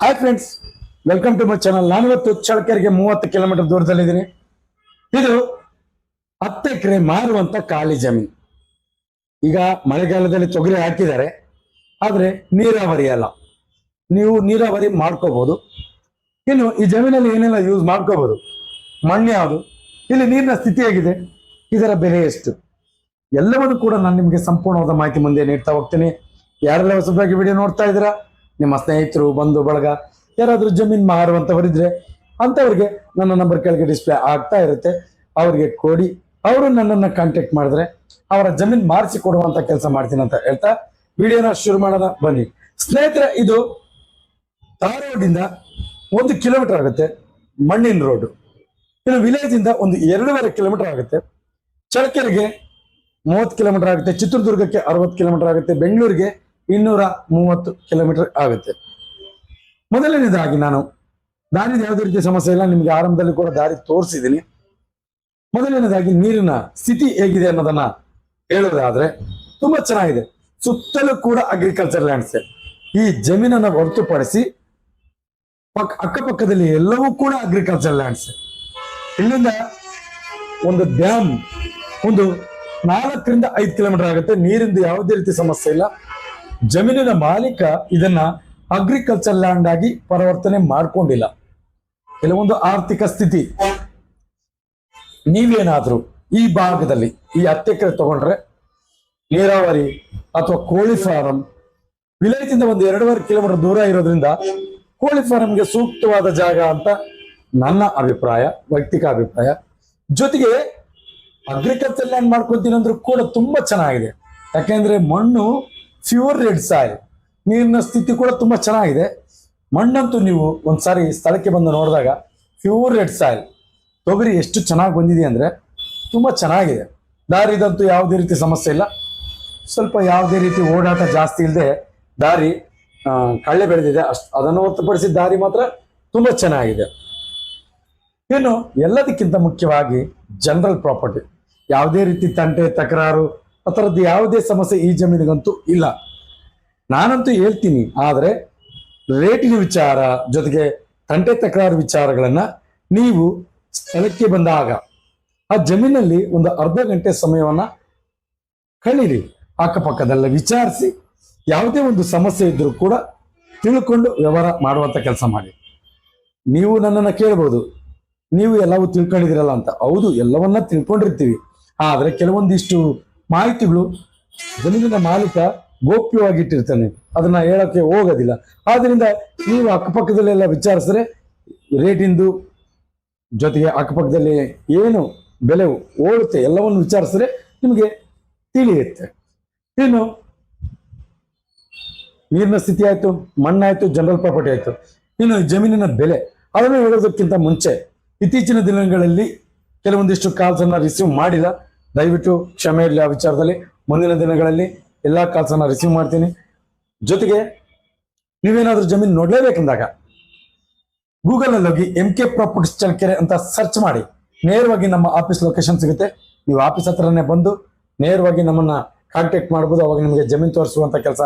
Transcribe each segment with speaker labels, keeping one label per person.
Speaker 1: Hi friends welcome to my channel ನಾನಿವತ್ತು ಚಳಕೆರೆಗೆ ಮೂವತ್ತು ಕಿಲೋಮೀಟರ್ ದೂರದಲ್ಲಿದ್ದೀನಿ. ಇದು ಹತ್ತು ಎಕರೆ ಮಾರುವಂತ ಖಾಲಿ ಜಮೀನು. ಈಗ ಮಳೆಗಾಲದಲ್ಲಿ ತೊಗರಿ ಹಾಕಿದ್ದಾರೆ. ಆದ್ರೆ ನೀರಾವರಿ ಅಲ್ಲ. ನೀವು ನೀರಾವರಿ ಮಾಡ್ಕೋಬಹುದು ಇನ್ನು ಈ ಜಮೀನಲ್ಲಿ ಏನೆಲ್ಲ ಯೂಸ್ ಮಾಡ್ಕೋಬಹುದು ಮಣ್ಣು ಯಾವುದು? ಇಲ್ಲಿ ನೀರಿನ ಸ್ಥಿತಿ ಹೇಗಿದೆ? ಇದರ ಬೆಲೆ ಎಷ್ಟು? ಎಲ್ಲವನ್ನು ಕೂಡ ನಾನು ನಿಮಗೆ ಸಂಪೂರ್ಣವಾದ ಮಾಹಿತಿ ಮುಂದೆ ನೀಡ್ತಾ ಹೋಗ್ತೀನಿ. ಯಾರೆಲ್ಲ ಹೊಸದಾಗಿ ವಿಡಿಯೋ ನೋಡ್ತಾ ಇದ್ದೀರಾ? ನಿಮ್ಮ ಸ್ನೇಹಿತರು, ಬಂಧು, ಬಳಗ, ಯಾರಾದರೂ ಜಮೀನು ಮಾರುವಂಥವರಿದ್ರೆ ಅಂಥವ್ರಿಗೆ ನನ್ನ ನಂಬರ್ ಕೆಳಗೆ ಡಿಸ್ಪ್ಲೇ ಆಗ್ತಾ ಇರುತ್ತೆ. ಅವ್ರಿಗೆ ಕೊಡಿ. ಅವರು ನನ್ನನ್ನು ಕಾಂಟ್ಯಾಕ್ಟ್ ಮಾಡಿದ್ರೆ ಅವರ ಜಮೀನು ಮಾರಿಸಿ ಕೊಡುವಂಥ ಕೆಲಸ ಮಾಡ್ತೀನಿ ಅಂತ ಹೇಳ್ತಾ ವಿಡಿಯೋನ ಶುರು ಮಾಡೋಣ. ಬನ್ನಿ. ಸ್ನೇಹಿತರೆ, ಇದು ತಾರ್ ರೋಡಿಂದ ಒಂದು ಕಿಲೋಮೀಟರ್ ಆಗುತ್ತೆ. ಮಣ್ಣಿನ ರೋಡ್ ಇನ್ನು ವಿಲೇಜ್ ಇಂದ ಒಂದು ಎರಡೂವರೆ ಕಿಲೋಮೀಟರ್ ಆಗುತ್ತೆ. ಚಳಕೆರೆಗೆ ಮೂವತ್ತು ಕಿಲೋಮೀಟರ್ ಆಗುತ್ತೆ. ಚಿತ್ರದುರ್ಗಕ್ಕೆ ಅರವತ್ತು ಕಿಲೋಮೀಟರ್ ಆಗುತ್ತೆ. ಬೆಂಗಳೂರಿಗೆ ಇನ್ನೂರ ಮೂವತ್ತು ಕಿಲೋಮೀಟರ್ ಆಗುತ್ತೆ. ಮೊದಲನೇದಾಗಿ ನಾನು ದಾರಿದ ಯಾವುದೇ ರೀತಿಯ ಸಮಸ್ಯೆ ಇಲ್ಲ, ನಿಮ್ಗೆ ಆರಂಭದಲ್ಲಿ ಕೂಡ ದಾರಿ ತೋರಿಸಿದ್ದೀನಿ. ಮೊದಲನೇದಾಗಿ ನೀರಿನ ಸ್ಥಿತಿ ಹೇಗಿದೆ ಅನ್ನೋದನ್ನ ಹೇಳೋದಾದ್ರೆ ತುಂಬಾ ಚೆನ್ನಾಗಿದೆ. ಸುತ್ತಲೂ ಕೂಡ ಅಗ್ರಿಕಲ್ಚರ್ ಲ್ಯಾಂಡ್ಸ್ ಈ ಜಮೀನನ್ನ ಹೊರತುಪಡಿಸಿ ಪಕ್ಕ ಅಕ್ಕಪಕ್ಕದಲ್ಲಿ ಎಲ್ಲವೂ ಕೂಡ ಅಗ್ರಿಕಲ್ಚರ್ ಲ್ಯಾಂಡ್ಸ್ ಇಲ್ಲಿಂದ ಒಂದು ಡ್ಯಾಮ್ ಒಂದು ನಾಲ್ಕರಿಂದ ಐದು ಕಿಲೋಮೀಟರ್ ಆಗುತ್ತೆ. ನೀರಿಂದ ಯಾವುದೇ ರೀತಿ ಸಮಸ್ಯೆ ಇಲ್ಲ. ಜಮೀನಿನ ಮಾಲೀಕ ಇದನ್ನ ಅಗ್ರಿಕಲ್ಚರ್ ಲ್ಯಾಂಡ್ ಆಗಿ ಪರಿವರ್ತನೆ ಮಾಡ್ಕೊಂಡಿಲ್ಲ. ಕೆಲವೊಂದು ಆರ್ಥಿಕ ಸ್ಥಿತಿ. ನೀವೇನಾದ್ರೂ ಈ ಭಾಗದಲ್ಲಿ ಈ ಎಕರೆ ತಗೊಂಡ್ರೆ ನೀರಾವರಿ ಅಥವಾ ಕೋಳಿ ಫಾರಂ ವಿಲೇಜಿಂದ ಒಂದು ಎರಡೂವರೆ ಕಿಲೋಮೀಟರ್ ದೂರ ಇರೋದ್ರಿಂದ ಕೋಳಿ ಫಾರಂಗೆ ಸೂಕ್ತವಾದ ಜಾಗ ಅಂತ ನನ್ನ ಅಭಿಪ್ರಾಯ, ವೈಯಕ್ತಿಕ ಅಭಿಪ್ರಾಯ. ಜೊತೆಗೆ ಅಗ್ರಿಕಲ್ಚರ್ ಲ್ಯಾಂಡ್ ಮಾಡ್ಕೊಂತೀನಿ ಅಂದ್ರೂ ಕೂಡ ತುಂಬಾ ಚೆನ್ನಾಗಿದೆ. ಯಾಕೆಂದ್ರೆ ಮಣ್ಣು ಪ್ಯೂರ್ ರೆಡ್ ಸಾಯಿಲ್ ನೀರಿನ ಸ್ಥಿತಿ ಕೂಡ ತುಂಬ ಚೆನ್ನಾಗಿದೆ. ಮಣ್ಣಂತೂ ನೀವು ಒಂದ್ಸಾರಿ ಸ್ಥಳಕ್ಕೆ ಬಂದು ನೋಡಿದಾಗ ಪ್ಯೂರ್ ರೆಡ್ ಸಾಯಿಲ್ ತೊಗರಿ ಎಷ್ಟು ಚೆನ್ನಾಗಿ ಬಂದಿದೆ ಅಂದರೆ ತುಂಬ ಚೆನ್ನಾಗಿದೆ. ದಾರಿದಂತೂ ಯಾವುದೇ ರೀತಿ ಸಮಸ್ಯೆ ಇಲ್ಲ. ಸ್ವಲ್ಪ ಯಾವುದೇ ರೀತಿ ಓಡಾಟ ಜಾಸ್ತಿ ಇಲ್ಲದೆ ದಾರಿ ಕಳ್ಳೆ ಬೆಳೆದಿದೆ. ಅಷ್ಟು ಅದನ್ನು ಹೊರತುಪಡಿಸಿ ದಾರಿ ಮಾತ್ರ ತುಂಬ ಚೆನ್ನಾಗಿದೆ. ಇನ್ನು ಎಲ್ಲದಕ್ಕಿಂತ ಮುಖ್ಯವಾಗಿ ಜನರಲ್ ಪ್ರಾಪರ್ಟಿ ಯಾವುದೇ ರೀತಿ ತಂಟೆ, ತಕರಾರು ಆ ಥರದ್ದು ಯಾವುದೇ ಸಮಸ್ಯೆ ಈ ಜಮೀನಿಗಂತೂ ಇಲ್ಲ. ನಾನಂತೂ ಹೇಳ್ತೀನಿ, ಆದರೆ ರೇಟಿನ ವಿಚಾರ ಜೊತೆಗೆ ತಂಟೆ ತಕರಾರು ವಿಚಾರಗಳನ್ನ ನೀವು ಸ್ಥಳಕ್ಕೆ ಬಂದಾಗ ಆ ಜಮೀನಲ್ಲಿ ಒಂದು ಅರ್ಧ ಗಂಟೆ ಸಮಯವನ್ನ ಕಳೀರಿ. ಅಕ್ಕಪಕ್ಕದೆಲ್ಲ ವಿಚಾರಿಸಿ, ಯಾವುದೇ ಒಂದು ಸಮಸ್ಯೆ ಇದ್ದರೂ ಕೂಡ ತಿಳ್ಕೊಂಡು ವ್ಯವಹಾರ ಮಾಡುವಂತ ಕೆಲಸ ಮಾಡಿ. ನೀವು ನನ್ನನ್ನು ಕೇಳ್ಬೋದು, ನೀವು ಎಲ್ಲವೂ ತಿಳ್ಕೊಂಡಿದ್ದೀರಲ್ಲ ಅಂತ. ಹೌದು, ಎಲ್ಲವನ್ನ ತಿಳ್ಕೊಂಡಿರ್ತೀವಿ. ಆದರೆ ಕೆಲವೊಂದಿಷ್ಟು ಮಾಹಿತಿಗಳು ಜಮೀನಿನ ಮಾಲೀಕ ಗೋಪ್ಯವಾಗಿಟ್ಟಿರ್ತಾನೆ. ಅದನ್ನ ಹೇಳಕ್ಕೆ ಹೋಗೋದಿಲ್ಲ. ಆದ್ರಿಂದ ನೀವು ಅಕ್ಕಪಕ್ಕದಲ್ಲೆಲ್ಲ ವಿಚಾರಿಸಿದ್ರೆ ರೇಟಿಂದು ಜೊತೆಗೆ ಅಕ್ಕಪಕ್ಕದಲ್ಲಿ ಏನು ಬೆಲೆ ಓಡುತ್ತೆ ಎಲ್ಲವನ್ನು ವಿಚಾರಿಸಿದ್ರೆ ನಿಮಗೆ ತಿಳಿಯುತ್ತೆ. ಇನ್ನು ನೀರಿನ ಸ್ಥಿತಿ ಆಯ್ತು, ಮಣ್ಣಾಯಿತು, ಜನರಲ್ ಪ್ರಾಪರ್ಟಿ ಆಯ್ತು. ಇನ್ನು ಜಮೀನಿನ ಬೆಲೆ, ಅದನ್ನು ಹೇಳೋದಕ್ಕಿಂತ ಮುಂಚೆ ಇತ್ತೀಚಿನ ದಿನಗಳಲ್ಲಿ ಕೆಲವೊಂದಿಷ್ಟು ಕಾಲ್ಸನ್ನು ರಿಸೀವ್ ಮಾಡಿಲ್ಲ. ದಯವಿಟ್ಟು ಕ್ಷಮೆ ಇರಲಿ ಆ ವಿಚಾರದಲ್ಲಿ. ಮುಂದಿನ ದಿನಗಳಲ್ಲಿ ಎಲ್ಲಾ ಕಾಲ್ಸನ್ನ ರಿಸೀವ್ ಮಾಡ್ತೀನಿ. ಜೊತೆಗೆ ನೀವೇನಾದ್ರೂ ಜಮೀನು ನೋಡ್ಲೇಬೇಕಂದಾಗ ಗೂಗಲ್ ಅಲ್ಲಿ ಹೋಗಿ ಎಂ ಕೆ ಪ್ರಾಪರ್ಟೀಸ್ ಚಳ್ಳಕೆರೆ ಅಂತ ಸರ್ಚ್ ಮಾಡಿ. ನೇರವಾಗಿ ನಮ್ಮ ಆಫೀಸ್ ಲೊಕೇಶನ್ ಸಿಗುತ್ತೆ. ನೀವು ಆಫೀಸ್ ಹತ್ರನೇ ಬಂದು ನೇರವಾಗಿ ನಮ್ಮನ್ನ ಕಾಂಟ್ಯಾಕ್ಟ್ ಮಾಡ್ಬೋದು. ಅವಾಗ ನಿಮಗೆ ಜಮೀನು ತೋರಿಸುವಂತ ಕೆಲಸ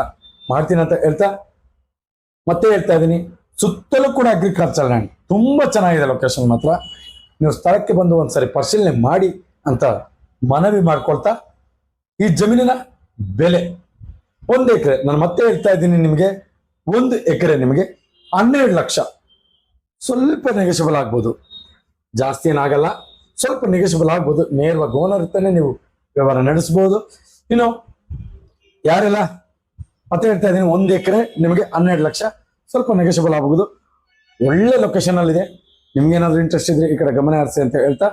Speaker 1: ಮಾಡ್ತೀನಿ ಅಂತ ಹೇಳ್ತಾ ಮತ್ತೆ ಹೇಳ್ತಾ ಇದ್ದೀನಿ. ಸುತ್ತಲೂ ಕೂಡ ಅಗ್ರಿಕಲ್ಚರ್ ಲ್ಯಾಂಡ್ ತುಂಬಾ ಚೆನ್ನಾಗಿದೆ ಲೊಕೇಶನ್ ಮಾತ್ರ. ನೀವು ಸ್ಥಳಕ್ಕೆ ಬಂದು ಒಂದ್ಸರಿ ಪರಿಶೀಲನೆ ಮಾಡಿ ಅಂತ ಮನವಿ ಮಾಡ್ಕೊಳ್ತಾ ಈ ಜಮೀನಿನ ಬೆಲೆ ಒಂದು ಎಕರೆ, ನಾನು ಮತ್ತೆ ಹೇಳ್ತಾ ಇದ್ದೀನಿ ನಿಮಗೆ, ಒಂದು ಎಕರೆ ನಿಮಗೆ ಹನ್ನೆರಡು ಲಕ್ಷ. ಸ್ವಲ್ಪ ನೆಗೆಷಬಲ್ ಆಗ್ಬೋದು. ಜಾಸ್ತಿ ಏನಾಗಲ್ಲ ಸ್ವಲ್ಪ ನೆಗೆಷಬಲ್ ಆಗ್ಬೋದು. ನೇರವಾಗಿ ಓನರ್ ಇರ್ತಾನೆ ನೀವು ವ್ಯವಹಾರ ನಡೆಸ್ಬೋದು. ಇನ್ನು ಯಾರೆಲ್ಲ, ಮತ್ತೆ ಹೇಳ್ತಾ ಇದ್ದೀನಿ, ಒಂದು ಎಕರೆ ನಿಮಗೆ ಹನ್ನೆರಡು ಲಕ್ಷ ಸ್ವಲ್ಪ ನೆಗೆಶಬಲ್ ಆಗ್ಬೋದು. ಒಳ್ಳೆ ಲೊಕೇಶನ್ ಅಲ್ಲಿದೆ. ನಿಮ್ಗೆ ಏನಾದ್ರು ಇಂಟ್ರೆಸ್ಟ್ ಇದ್ರೆ ಈ ಕಡೆ ಗಮನ ಹರಿಸಿ ಅಂತ ಹೇಳ್ತಾ,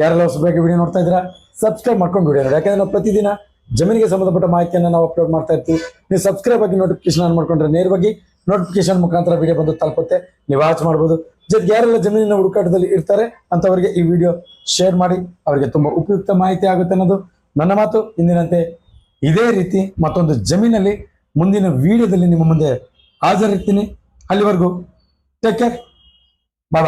Speaker 1: ಯಾರೆಲ್ಲ ಹೊಸದಾಗಿ ವಿಡಿಯೋ ನೋಡ್ತಾ ಇದ್ದೀರಾ ಸಬ್ಸ್ಕ್ರೈಬ್ ಮಾಡ್ಕೊಂಡು ವಿಡಿಯೋ ನೋಡಿ ಯಾಕಂದ್ರೆ ನಾವು ಪ್ರತಿದಿನ ಜಮೀನಿಗೆ ಸಂಬಂಧಪಟ್ಟ ಮಾಹಿತಿಯನ್ನು ನಾವು ಅಪ್ಲೋಡ್ ಮಾಡ್ತಾ ಇರ್ತೀವಿ. ನೀವು ಸಬ್ಸ್ಕ್ರೈಬ್ ಆಗಿ ನೋಟಿಫಿಕೇಶನ್ ಆನ್ ಮಾಡ್ಕೊಂಡ್ರೆ ನೇರವಾಗಿ ನೋಟಿಫಿಕೇಶನ್ ಮುಖಾಂತರ ವಿಡಿಯೋ ಬಂದು ತಲುಪುತ್ತೆ. ನೀವು ವಾಚ್ ಮಾಡ್ಬೋದು. ಜೊತೆಗೆ ಯಾರೆಲ್ಲ ಜಮೀನಿನ ಹುಡುಕಾಟದಲ್ಲಿ ಇರ್ತಾರೆ ಅಂತವರಿಗೆ ಈ ವಿಡಿಯೋ ಶೇರ್ ಮಾಡಿ, ಅವರಿಗೆ ತುಂಬಾ ಉಪಯುಕ್ತ ಮಾಹಿತಿ ಆಗುತ್ತೆ ಅನ್ನೋದು ನನ್ನ ಮಾತು. ಇಂದಿನಂತೆ ಇದೇ ರೀತಿ ಮತ್ತೊಂದು ಜಮೀನಲ್ಲಿ ಮುಂದಿನ ವಿಡಿಯೋದಲ್ಲಿ ನಿಮ್ಮ ಮುಂದೆ ಹಾಜರಿರ್ತೀನಿ. ಅಲ್ಲಿವರೆಗೂ ಟೇಕ್ ಕೇರ್ ಬಾಯ್